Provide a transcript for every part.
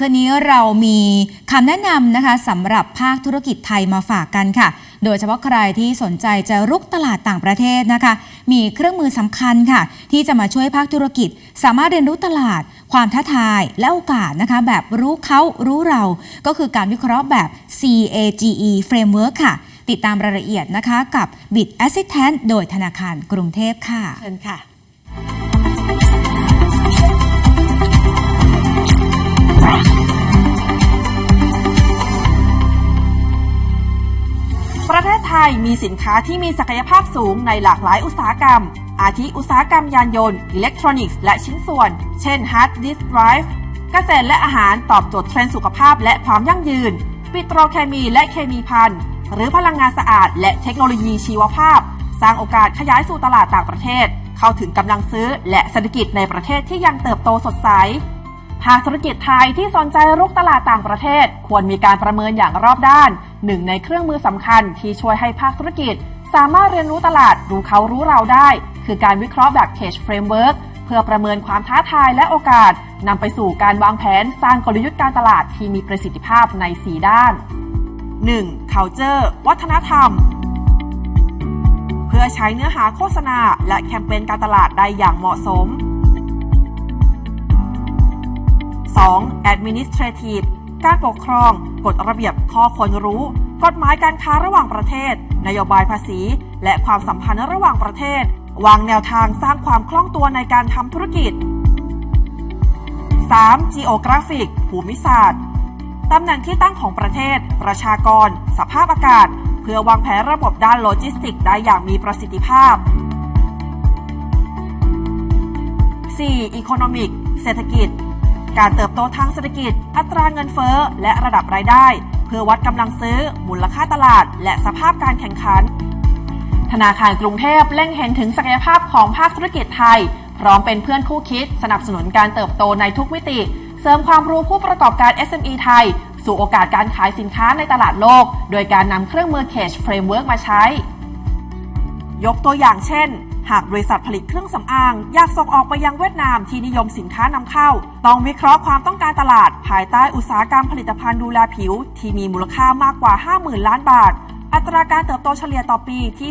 คืนนี้เรามีคำแนะนำนะคะสำหรับภาคธุรกิจไทยมาฝากกันค่ะ โดยเฉพาะใครที่สนใจจะรุกตลาดต่างประเทศนะคะ มีเครื่องมือสำคัญค่ะ ที่จะมาช่วยภาคธุรกิจ สามารถเรียนรู้ตลาด ความท้าทาย และโอกาสนะคะ แบบรู้เขารู้เรา ก็คือการวิเคราะห์แบบ CAGE Framework ค่ะ ติดตามรายละเอียดนะคะกับ Bit Assistant โดยธนาคารกรุงเทพค่ะเชิญค่ะ ยมีสินค้าที่มีศักยภาพสูงในหลากหลายอุตสาหกรรม อาทิอุตสาหกรรมยานยนต์ อิเล็กทรอนิกส์และชิ้นส่วน เช่นฮาร์ดดิสก์ไดรฟ์เกษตรและอาหารตอบโจทย์เทรนด์สุขภาพและความยั่งยืน ปิโตรเคมีและเคมีพันหรือพลังงานสะอาด และเทคโนโลยีชีวภาพ สร้างโอกาสขยายสู่ตลาดต่างประเทศ เข้าถึงกำลังซื้อ และเศรษฐกิจในประเทศที่ยังเติบโตสดใสภาคธุรกิจไทยที่สนใจรุกตลาดต่างประเทศ ควรมีการประเมินอย่างรอบด้าน หนึ่งในเครื่องมือสำคัญที่ช่วยให้ภาคธุรกิจ สามารถเรียนรู้ตลาดรู้เขารู้เราได้ คือการวิเคราะห์แบบ Cage Framework เพื่อประเมินความท้าทายและโอกาสนำไปสู่การวางแผนสร้างกลยุทธ์การตลาดที่มีประสิทธิภาพใน 4 ด้าน 1. culture วัฒนธรรม เพื่อใช้เนื้อหาโฆษณาและแคมเปญการตลาดได้อย่างเหมาะสม 2. administrative การปกครอง กฎระเบียบข้อควรรู้ กฎหมายการค้าระหว่างประเทศ นโยบายภาษี และความสัมพันธ์ระหว่างประเทศ วางแนวทางสร้างความคล่องตัวในการทำธุรกิจ 3. geographic ภูมิศาสตร์ ตำแหน่งที่ตั้งของประเทศ ประชากร สภาพอากาศ เพื่อวางแผนระบบด้านโลจิสติกได้อย่างมีประสิทธิภาพ 4. Economic เศรษฐกิจ การเติบโตทางเศรษฐกิจ อัตราเงินเฟ้อ และระดับรายได้ เพื่อวัดกำลังซื้อ มูลค่าตลาด และสภาพการแข่งขัน ธนาคารกรุงเทพเล็งเห็นถึงศักยภาพของภาคธุรกิจไทย พร้อมเป็นเพื่อนคู่คิด สนับสนุนการเติบโตในทุกมิติ เสริมความรู้ผู้ประกอบการ SME ไทย สู่โอกาสการขายสินค้าในตลาดโลก โดยการนำเครื่องมือ Cage Framework มาใช้ ยกตัวอย่างเช่น หากบริษัทผลิตเครื่องสำอาง อยากส่งออกไปยังเวียดนามที่นิยมสินค้านำเข้า ต้องวิเคราะห์ความต้องการตลาด ภายใต้อุตสาหกรรมผลิตภัณฑ์ดูแลผิว ที่มีมูลค่ามากกว่า 50,000 ล้านบาท อัตราการเติบโตเฉลี่ยต่อปีที่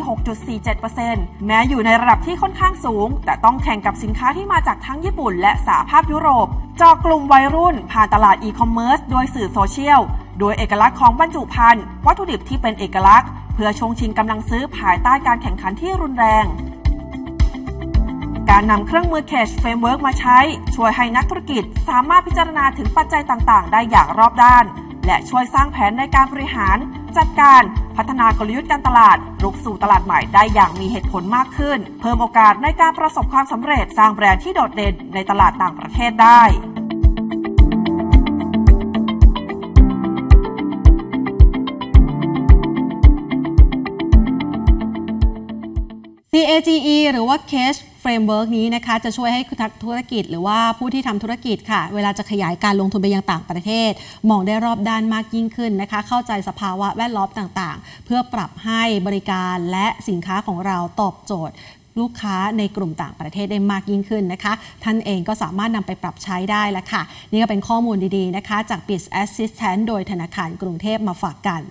6.47%แม้อยู่ในระดับที่ค่อนข้างสูง แต่ต้องแข่งกับสินค้าที่มาจากทั้งญี่ปุ่น และสหภาพยุโรปเจาะกลุ่มวัยรุ่น ผ่านตลาดอีคอมเมิร์ซโดยสื่อโซเชียล โดยเอกลักษณ์ของบรรจุภัณฑ์วัตถุดิบที่เป็นเอกลักษณ์ เพื่อชงชิงกำลังซื้อภายใต้การแข่งขันที่รุนแรง การนำเครื่องมือ Cage Framework มาใช้ ช่วยให้นักธุรกิจสามารถพิจารณาถึงปัจจัยต่างๆ ได้อย่างรอบด้าน และช่วยสร้างแผนในการบริหาร จัดการพัฒนากลยุทธ์การตลาดรุกสู่ตลาดใหม่ได้อย่างมีเหตุผลมากขึ้น เพิ่มโอกาสในการประสบความสำเร็จสร้างแบรนด์ที่โดดเด่นในตลาดต่างประเทศได้ CAGE หรือว่า Case Framework นี้นะคะจะช่วยให้ธุรกิจ หรือว่าผู้ที่ทำธุรกิจค่ะ เวลาจะขยายการลงทุนไปยังต่างประเทศ มองได้รอบด้านมากยิ่งขึ้นนะคะ เข้าใจสภาวะแวดล้อมต่างๆ เพื่อปรับให้บริการและสินค้าของเราตอบโจทย์ลูกค้าในกลุ่มต่างประเทศได้มากยิ่งขึ้นนะคะ ท่านเองก็สามารถนำไปปรับใช้ได้แล้วค่ะ นี่ก็เป็นข้อมูลดีๆนะคะ จาก Biz Assistant โดยธนาคารกรุงเทพมาฝากกัน